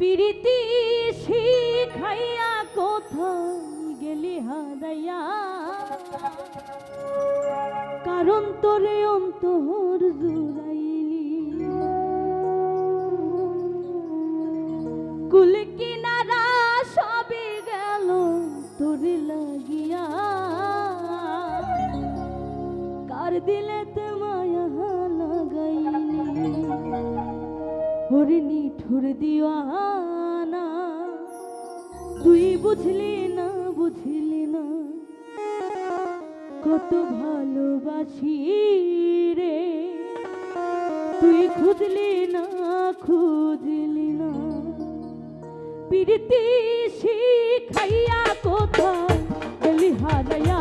প্রীতি শিখাইয়া কোথায় গেলি হারাইয়া কারণ তোরে অন্তর জুড়াইলি। কুল কিনারা সবে গেল তোরে লাগিয়া। কার দিলে হরিণি ঠুর দিওয়ানা। তুই বুঝলি না বুঝলি না, কত ভালোবাসি রে। তুই খুঁজলি না খুঁজলি না, প্রীতি শিখাইয়া কোথায় হারিয়া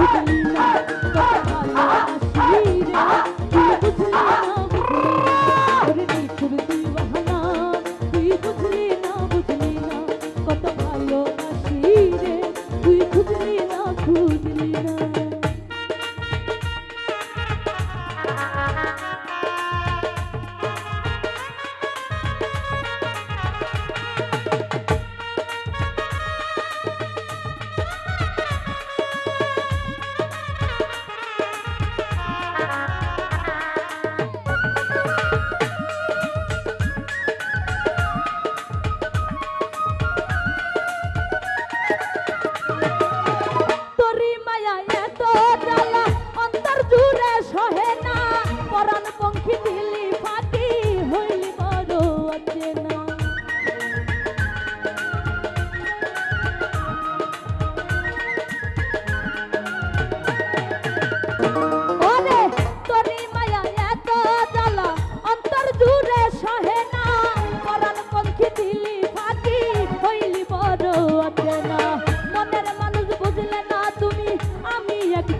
見た。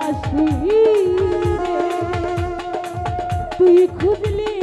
আসবি তুই খুঁজলি